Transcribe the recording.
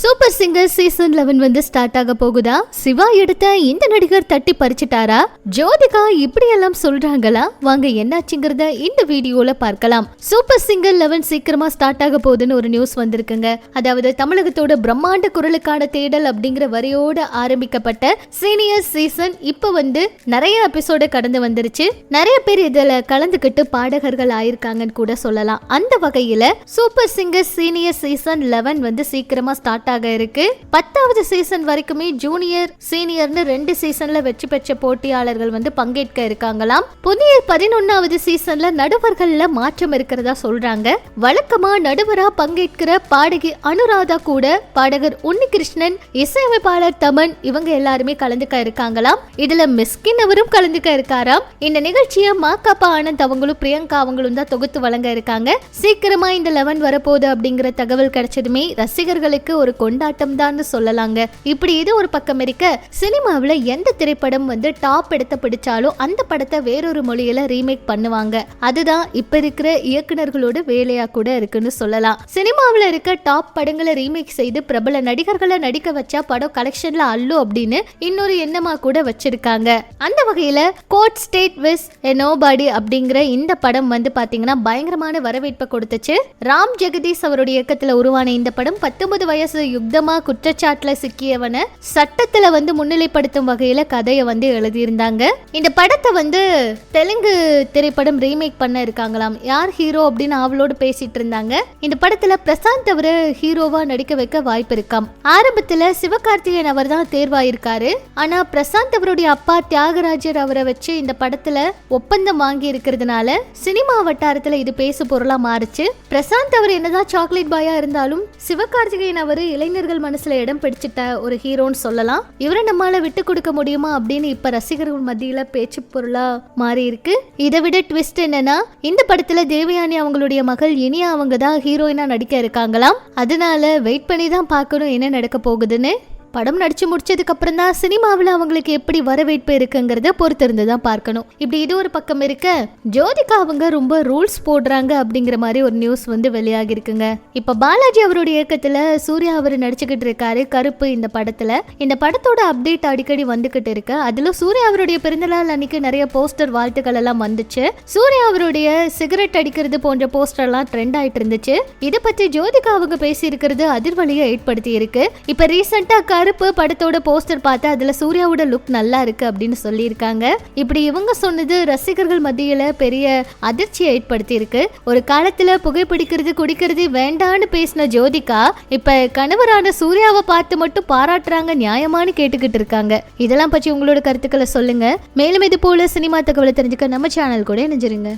Super singer season eleven வந்து start ஆக போகுதா? சிவா எடுத்த இந்த நடிகர் தட்டி பறிச்சிட்டாரா? ஜோதிகா இப்படி எல்லாம் சொல்றாங்களா? வாங்க என்னாச்சுங்கிறத இந்த வீடியோல பார்க்கலாம். சூப்பர் சிங்கர் லெவன் சீக்கிரமா ஸ்டார்ட் ஆக போகுதுன்னு ஒரு நியூஸ் வந்திருக்குங்க. அதாவது தமிழகத்தோட பிரம்மாண்ட குரலுக்கான தேடல் அப்படிங்கிற வரியோட ஆரம்பிக்கப்பட்ட சீனியர் சீசன் இப்ப வந்து நிறைய எபிசோட கடந்து வந்துருச்சு. நிறைய பேர் இதுல கலந்துகிட்டு பாடகர்கள் ஆயிருக்காங்கன்னு கூட சொல்லலாம். அந்த வகையில super singer senior season eleven வந்து சீக்கிரமா ஸ்டார்ட் ஆக இருக்கு. பத்தாவது சீசன் வரைக்குமே ஜூனியர் சீனியர்னு ரெண்டு சீசன்ல வெற்றி பெற்ற போட்டியாளர்கள் வந்து பங்கேற்க இருக்காங்களாம். புதிய பதினொன்னாவது சீசன்ல நடுவர்கள்ல மாற்றம் இருக்கிறதா சொல்றாங்க. வழக்கமா நடுவரா பங்கேற்கிற பாடகி அனுராதா கூட பாடகர் உன்னிகிருஷ்ணன் இசையமைப்பாளர் தமன் இவங்க எல்லாருமே கலந்துக்க இருக்காங்களாம். இதுல மிஸ்கின் அவரும் கலந்துக்க இருக்காராம். இந்த நிகழ்ச்சியை மாக்காப்பா ஆனந்த் அவங்களும் பிரியங்கா அவங்களும் தான் தொகுத்து வழங்க இருக்காங்க. சீக்கிரமா இந்த லெவன் வரப்போகுது அப்படிங்கிற தகவல் கிடைச்சதுமே ரசிகர்களுக்கு ஒரு கொண்டாட்டம் தான் சொல்லலாங்க. இப்படி இது ஒரு பக்கம் இருக்க. சினிமாவில் எந்த திரைப்படம் வந்து டாப் எடுத்த பிடிச்சாலும் அந்த படத்தை வேறொரு மொழியில ரீமேக் பண்ணுவாங்க. அதுதான் இப்ப இருக்கிற இயக்குனர்களோட வேலையா கூட இருக்குன்னு சொல்லலாம். சினிமாவில் இருக்க டாப் படங்களை ரீமேக் செய்து பிரபல நடிகர்களை நடிக்க வச்சா படம் கலெக்ஷன்ல அல்லு அப்படின்னு இன்னொரு எண்ணமா கூட வச்சிருக்காங்க. அந்த வகையில god state with a nobody அப்படிங்கிற இந்த படம் வந்து பாத்தீங்கன்னா பயங்கரமான வரவேற்பை கொடுத்துச்சு. ராம் ஜெகதீஷ் அவருடைய இயக்கத்துல உருவான இந்த படம் பத்தொன்பது வயசு யுக்தமாக குற்றச்சாட்டில் சிக்கியவனை சட்டத்துல வந்து முன்னிலைப்படுத்தும் வகையில் கதையை வந்து எழுதியிருந்தாங்க. இந்த படத்தை வந்து தெலுங்கு திரைப்படம் ரீமேக் பண்ண இருக்காங்களாம். யார் ஹீரோ அப்படின்னு அவளோடு பேசிட்டு இருந்தாங்க. இந்த படத்துல பிரசாந்த் அவரை ஹீரோவா நடிக்க வைக்க வாய்ப்பு இருக்காம். ஆரம்பத்துல சிவகார்த்திகேயன் அவர் தான் தேர்வாயிருக்காரு. ஆனா பிரசாந்த் அவருடைய அப்பா தியாகராஜர் அவரை வச்சு இந்த படத்துல ஒப்பந்தம் வாங்கி இருக்கிறதுனால சினிமா வட்டாரத்துல இது பேசு பொருளா மாறுச்சு. பிரசாந்த் அவர் என்னதான் சாக்லேட் பாயா இருந்தாலும் சிவகார்த்திகேயன் அவர் இளைஞர்கள் மனசுல இடம் பிடிச்சிட்ட ஒரு ஹீரோன்னு சொல்லலாம். இவரை நம்மளால விட்டு கொடுக்க முடியுமா அப்படின்னு இப்ப ரசிகர்கள் மத்தியில பேச்சு பொருளா மாறி இருக்கு. இதை விட ட்விஸ்ட் என்னன்னா இந்த படத்துல தேவயானி அவங்களுடைய மகள் இனியா அவங்க தான் ஹீரோயினா நடிக்க இருக்காங்களாம். அதனால வெயிட் பண்ணி தான் பார்க்கணும் என்ன நடக்க போகுதுன்னு. படம் நடிச்சு முடிச்சதுக்கு அப்புறம் தான் சினிமாவில் அவங்களுக்கு எப்படி வரவேற்பு இருக்குங்கிறத பொறுத்திருந்து தான் பார்க்கணும். இப்படி இது ஒரு பக்கம் இருக்க ஜோதிகா அவங்க ரொம்ப ரூல்ஸ் போடுறாங்க அப்படிங்கிற மாதிரி ஒரு நியூஸ் வந்து வெளியாகி இருக்குங்க. இப்போ பாலாஜி அவருடைய இயக்கத்துல சூர்யா அவர் நடிச்சுக்கிட்டு இருக்காரு கருப்பு இந்த படத்துல. இந்த படத்தோட அப்டேட் அடிக்கடி வந்துகிட்டு இருக்கு. அதுல சூர்யா அவருடைய பிறந்தநாள் அன்னைக்கு நிறைய போஸ்டர் வாழ்த்துக்கள் எல்லாம் வந்துச்சு. சூர்யா அவருடைய சிகரெட் அடிக்கிறது போன்ற போஸ்டர் எல்லாம் ட்ரெண்ட் ஆயிட்டு இருந்துச்சு. இதை பத்தி ஜோதிகா அவங்க பேசி இருக்கிறது அதிர்வலியை ஏற்படுத்தி இருக்கு. இப்ப ரீசெண்டா கருப்பு படத்தோட போஸ்டர் பார்த்து அதுல சூர்யாவோட லுக் நல்லா இருக்கு அப்படின்னு சொல்லியிருக்காங்க. இப்படி இவங்க சொன்னது ரசிகர்கள் மத்தியில பெரிய அதிர்ச்சியை ஏற்படுத்தி இருக்கு ஒரு காலத்துல புகைப்பிடிக்கிறது குடிக்கிறது வேண்டான்னு பேசின ஜோதிகா இப்ப கணவரான சூர்யாவை பார்த்து மட்டும் பாராட்டுறாங்க நியாயமானு கேட்டுக்கிட்டு இருக்காங்க. இதெல்லாம் பற்றி உங்களோட கருத்துக்களை சொல்லுங்க. மேலும் இது போல சினிமா தகவலை தெரிஞ்சுக்க நம்ம சேனல் கூட இணைஞ்சிருங்க.